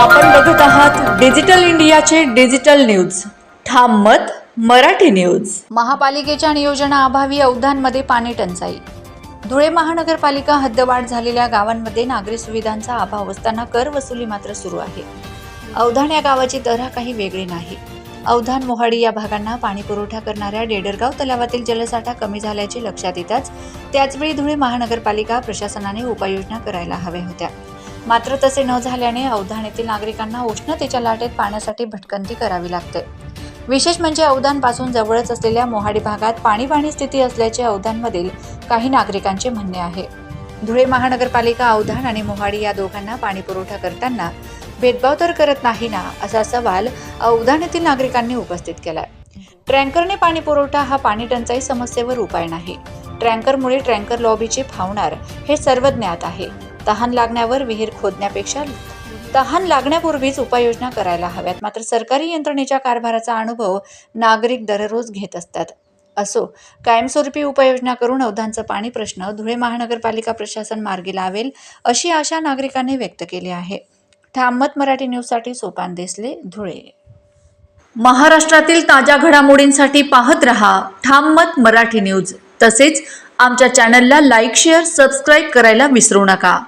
आपण बघत आहात डिजिटल इंडियाचे डिजिटल न्यूज. ठाम मत मराठी न्यूज. महापालिकेच्या नियोजनाअभावी अवधानमध्ये पाणी टंचाई. धुळे महानगरपालिका हद्दवाढ झालेल्या गावांमध्ये नागरी सुविधांचा अभाव असताना कर वसुली मात्र सुरू आहे. अवधान या गावाची तऱ्हा काही वेगळी नाही. अवधान मोहाडी या भागांना पाणी पुरवठा करणाऱ्या डेडरगाव तलावातील जलसाठा कमी झाल्याचे लक्षात येताच त्याचवेळी धुळे महानगरपालिका प्रशासनाने उपाययोजना करायला हव्या होत्या. मात्र तसे न झाल्याने अवधान येथील नागरिकांना उष्णतेच्या लाटेत पाण्यासाठी भटकंती करावी लागते. विशेष म्हणजे अवधानपासून जवळच असलेल्या मोहाडी भागात पाणीपाणी स्थिती असल्याचे अवधानमधील काही नागरिकांचे म्हणणे आहे. धुळे महानगरपालिका अवधान आणि मोहाडी या दोघांना पाणी पुरवठा करताना भेदभाव तर करत नाही ना असा सवाल अवधान येथील नागरिकांनी उपस्थित केलाय. ट्रँकरने पाणी पुरवठा हा पाणी टंचाई समस्येवर उपाय नाही. ट्रँकरमुळे ट्रँकर लॉबीचे फावणार हे सर्व ज्ञात आहे. तहान लागण्यावर विहीर खोदण्यापेक्षा तहान लागण्यापूर्वीच उपाययोजना करायला हव्यात. मात्र सरकारी यंत्रणेच्या कारभाराचा अनुभव नागरिक दररोज घेत असतात. असो कायमस्वरूपी उपाययोजना करून अवधानचं पाणी प्रश्न धुळे महानगरपालिका प्रशासन मार्गी लावेल अशी आशा नागरिकांनी व्यक्त केली आहे. ठाममत मराठी न्यूजसाठी सोपान देसले धुळे. महाराष्ट्रातील ताज्या घडामोडींसाठी पाहत रहा ठाम मत मराठी न्यूज. तसेच आमच्या चॅनलला लाईक शेअर सबस्क्राईब करायला विसरू नका.